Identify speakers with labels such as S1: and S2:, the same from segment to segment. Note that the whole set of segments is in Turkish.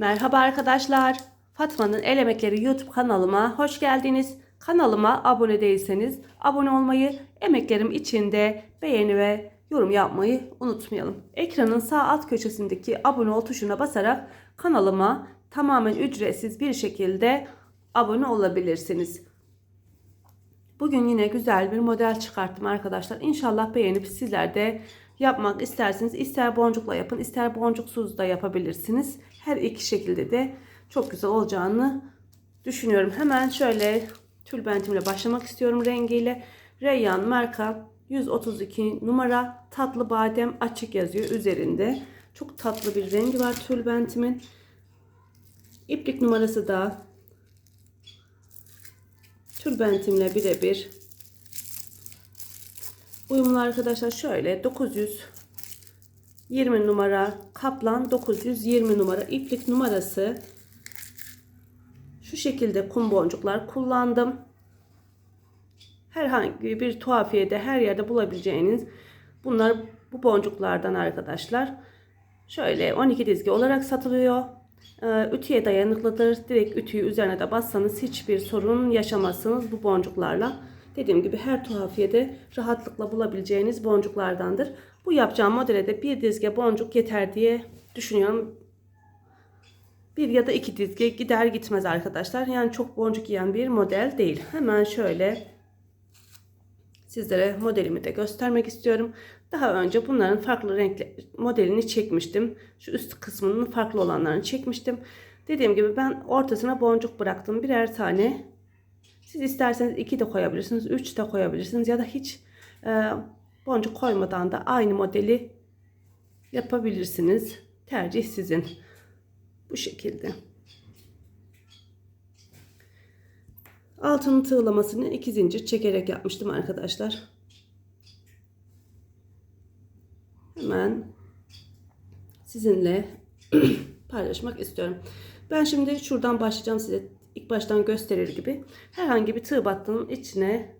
S1: Merhaba arkadaşlar. Fatma'nın El Emekleri YouTube kanalıma hoş geldiniz. Kanalıma abone değilseniz abone olmayı, emeklerim içinde beğeni ve yorum yapmayı unutmayalım. Ekranın sağ alt köşesindeki abone ol tuşuna basarak kanalıma tamamen ücretsiz bir şekilde abone olabilirsiniz. Bugün yine güzel bir model çıkarttım arkadaşlar. İnşallah beğenip sizler de yapmak isterseniz ister boncukla yapın ister boncuksuz da yapabilirsiniz. Her iki şekilde de çok güzel olacağını düşünüyorum. Hemen şöyle tülbentimle başlamak istiyorum rengiyle. Reyyan marka 132 numara tatlı badem açık yazıyor üzerinde. Çok tatlı bir rengi var tülbentimin. İplik numarası da tülbentimle birebir. Uyumlu arkadaşlar şöyle 920 numara kaplan 920 numara iplik numarası şu şekilde kum boncuklar kullandım. Herhangi bir tuhafiyede her yerde bulabileceğiniz bunlar bu boncuklardan arkadaşlar. Şöyle 12 dizgi olarak satılıyor. Ee, Ütüye dayanıklıdır. Direkt ütüyü üzerine de bassanız hiçbir sorun yaşamazsınız bu boncuklarla. Dediğim gibi her tuhafiyede rahatlıkla bulabileceğiniz boncuklardandır. Bu yapacağım modele de bir dizge boncuk yeter diye düşünüyorum. Bir ya da iki dizge gider gitmez arkadaşlar. Yani çok boncuk yiyen bir model değil. Hemen şöyle sizlere modelimi de göstermek istiyorum. Daha önce bunların farklı renkli modelini çekmiştim. Şu üst kısmının farklı olanlarını çekmiştim. Dediğim gibi ben ortasına boncuk bıraktım. Birer tane. Siz isterseniz iki de koyabilirsiniz. Üç de koyabilirsiniz. Ya da hiç e, boncuk koymadan da aynı modeli yapabilirsiniz. Tercih sizin. Bu şekilde. Altının tığlamasını iki zincir çekerek yapmıştım arkadaşlar. Hemen sizinle paylaşmak istiyorum. Ben şimdi şuradan başlayacağım size ilk baştan gösterir gibi. Herhangi bir tığ battının içine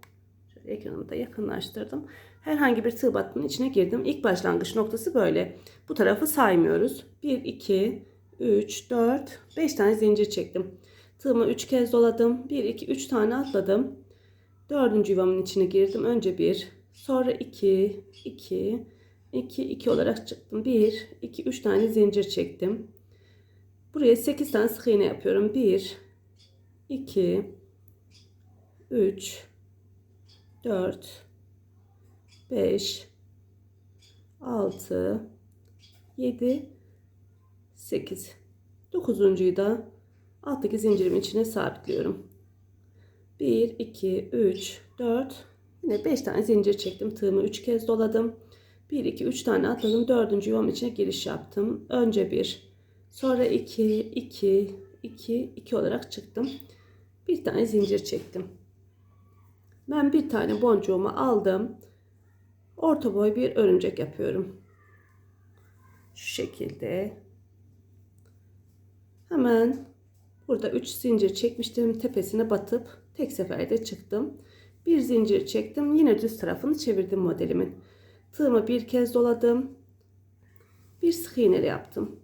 S1: şöyle ekranımı da yakınlaştırdım. Herhangi bir tığ battının içine girdim. İlk başlangıç noktası böyle. Bu tarafı saymıyoruz. 1 2 3 4 5 tane zincir çektim. Tığımı 3 kez doladım. 1 2 3 tane atladım. Dördüncü yuvamın içine girdim. Önce 1, sonra 2 2 2 2 olarak çıktım. 1 2 3 tane zincir çektim. Buraya 8 tane sık iğne yapıyorum. 1 2 3 4 5 6 7 8 dokuzuncuyu da alttaki zincirimin içine sabitliyorum. 1 2 3 4 yine 5 tane zincir çektim. Tığımı 3 kez doladım. 1 2 3 tane atladım. Dördüncü yuvam içine giriş yaptım. Önce 1 sonra 2 2 2 2 olarak çıktım bir tane zincir çektim. Ben bir tane boncuğumu aldım. Orta boy bir örümcek yapıyorum. Şu şekilde. Hemen burada 3 zincir çekmiştim. Tepesine batıp tek seferde çıktım. Bir zincir çektim. Yine düz tarafını çevirdim modelimin. Tığımı bir kez doladım. Bir sık iğneli yaptım.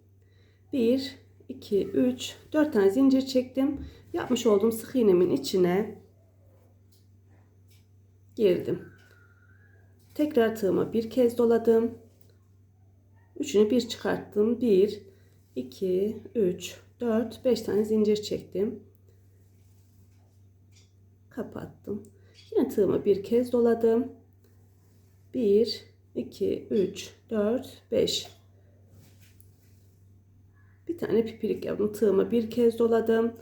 S1: 1 2 3 4 tane zincir çektim. Yapmış olduğum sık iğnemin içine girdim. Tekrar tığımı bir kez doladım. Üçünü bir çıkarttım. 1 2 3 4 5 tane zincir çektim. Kapattım. Yine tığımı bir kez doladım. 1 2 3 4 5 bir tane pipirik yaptım. Tığımı bir kez doladım.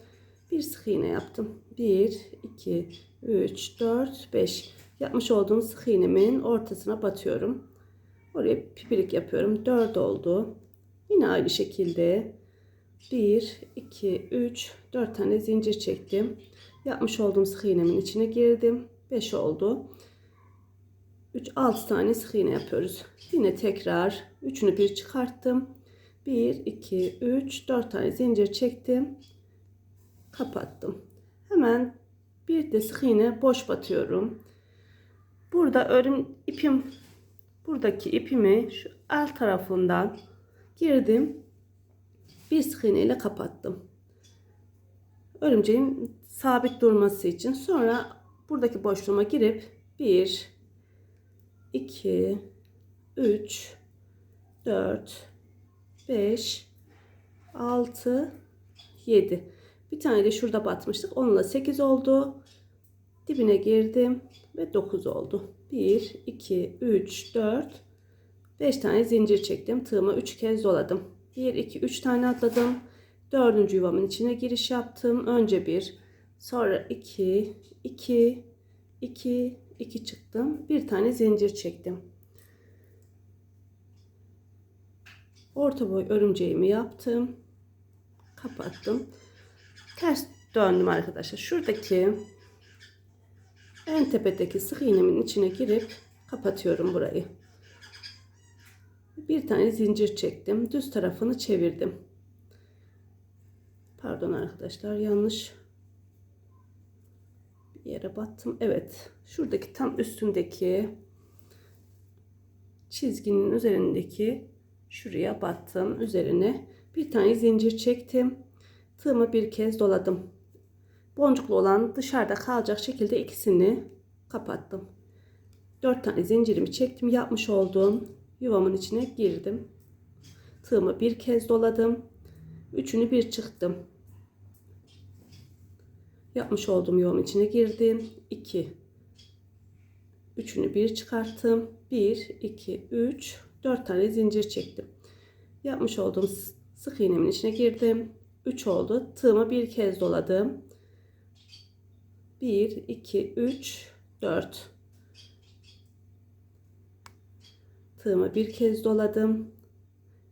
S1: Bir sık iğne yaptım. 1 2 3 4 5 yapmış olduğum sık iğnemin ortasına batıyorum. Oraya pipirik yapıyorum. 4 oldu. Yine aynı şekilde. 1 2 3 4 tane zincir çektim. Yapmış olduğum sık iğnemin içine girdim. 5 oldu. 3 6 tane sık iğne yapıyoruz. Yine tekrar üçünü bir çıkarttım 1 2 3 4 tane zincir çektim. Kapattım. Hemen bir de sık iğne boş batıyorum. Burada örüm ipim buradaki ipimi şu alt tarafından girdim. Bir sık iğne ile kapattım. Örümceğin sabit durması için. Sonra buradaki boşluğuma girip 1 2 3 4 5 6 7 bir tane de şurada batmıştık. Onunla 8 oldu. Dibine girdim ve 9 oldu. 1 2 3 4 5 tane zincir çektim. Tığıma 3 kez doladım. 1 2 3 tane atladım. Dördüncü yuvamın içine giriş yaptım. Önce bir sonra 2 2 2 2 çıktım. Bir tane zincir çektim orta boy örümceğimi yaptım. Kapattım. Ters döndüm arkadaşlar. Şuradaki en tepedeki sık iğnemin içine girip kapatıyorum burayı. Bir tane zincir çektim. Düz tarafını çevirdim. Pardon arkadaşlar yanlış bir yere battım. Evet şuradaki tam üstündeki çizginin üzerindeki şuraya battım üzerine bir tane zincir çektim. Tığımı bir kez doladım. Boncuklu olan dışarıda kalacak şekilde ikisini kapattım. Dört tane zincirimi çektim yapmış olduğum yuvamın içine girdim. Tığımı bir kez doladım. Üçünü bir çıktım. Yapmış olduğum yuvamın içine girdim. 2 üçünü bir çıkarttım. 1 2 3 4 tane zincir çektim. Yapmış olduğum sık iğnemin içine girdim. 3 oldu. Tığımı bir kez doladım. 1 2 3 4 tığımı bir kez doladım.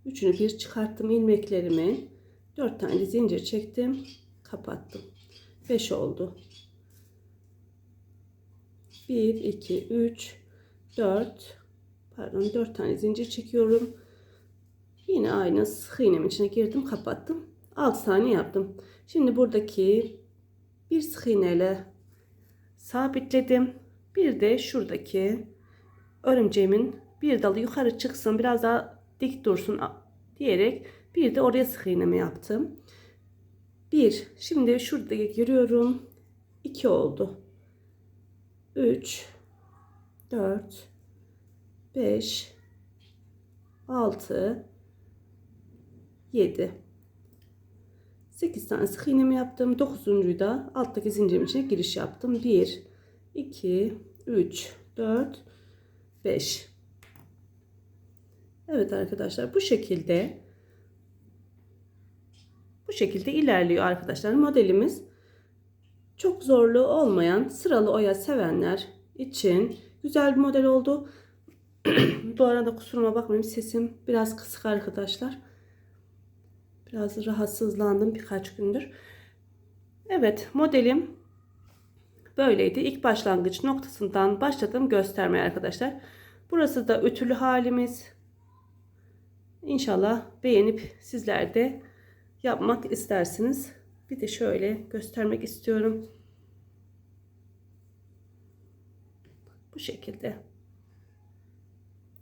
S1: Üçünü bir çıkarttım ilmeklerimi 4 tane zincir çektim. Kapattım. 5 oldu. 1 2 3 4 pardon 4 tane zincir çekiyorum. Yine aynı sık iğnemin içine girdim kapattım. 6 tane yaptım. Şimdi buradaki bir sık iğneyle sabitledim. Bir de şuradaki örümceğimin bir dalı yukarı çıksın biraz daha dik dursun diyerek bir de oraya sık iğnemi yaptım. 1 şimdi şurada giriyorum. 2 oldu. 3 4 5 6 7 8 tane sık iğnemi yaptım 9'uncuyu da alttaki zincirin içine giriş yaptım 1 2 3 4 5 Evet arkadaşlar bu şekilde bu şekilde ilerliyor arkadaşlar modelimiz. Çok zorlu olmayan sıralı oya sevenler için güzel bir model oldu. Bu arada kusuruma bakmayın sesim biraz kısık arkadaşlar. Biraz rahatsızlandım birkaç gündür. Evet modelim böyleydi. İlk başlangıç noktasından başladım göstermeye arkadaşlar. Burası da ütülü halimiz. İnşallah beğenip sizler de yapmak istersiniz. Bir de şöyle göstermek istiyorum. Bu şekilde.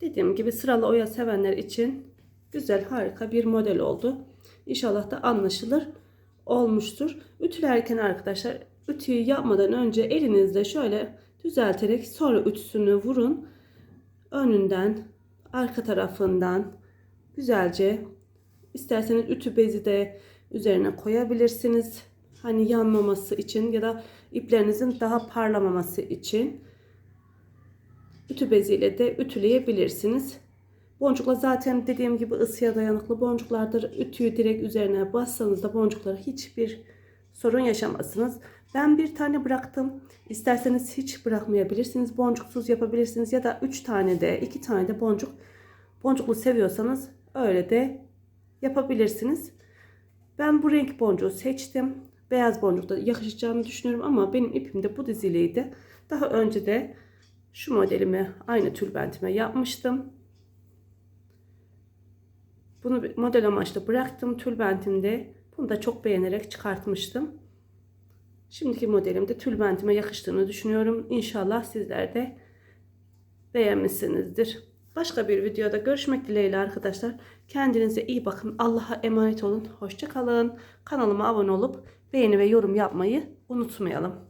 S1: Dediğim gibi sıralı oya sevenler için güzel harika bir model oldu. İnşallah da anlaşılır olmuştur. Ütülerken arkadaşlar ütüyü yapmadan önce elinizde şöyle düzelterek sonra ütüsünü vurun. Önünden, arka tarafından güzelce isterseniz ütü bezi de üzerine koyabilirsiniz. Hani yanmaması için ya da iplerinizin daha parlamaması için ütü beziyle de ütüleyebilirsiniz. Boncukla zaten dediğim gibi ısıya dayanıklı boncuklardır. Ütüyü direkt üzerine bassanız da boncuklara hiçbir sorun yaşamazsınız. Ben bir tane bıraktım. İsterseniz hiç bırakmayabilirsiniz. Boncuksuz yapabilirsiniz ya da 3 tane de 2 tane de boncuk boncuklu seviyorsanız öyle de yapabilirsiniz. Ben bu renk boncuğu seçtim. Beyaz boncuk da yakışacağını düşünüyorum ama benim ipim de bu diziliydi. Daha önce de şu modelimi aynı tülbentime yapmıştım. Bunu model amaçlı bıraktım tülbentimde. Bunu da çok beğenerek çıkartmıştım. Şimdiki modelimde tülbentime yakıştığını düşünüyorum. İnşallah sizler de beğenmişsinizdir. Başka bir videoda görüşmek dileğiyle arkadaşlar. Kendinize iyi bakın. Allah'a emanet olun. Hoşça kalın. Kanalıma abone olup beğeni ve yorum yapmayı unutmayalım.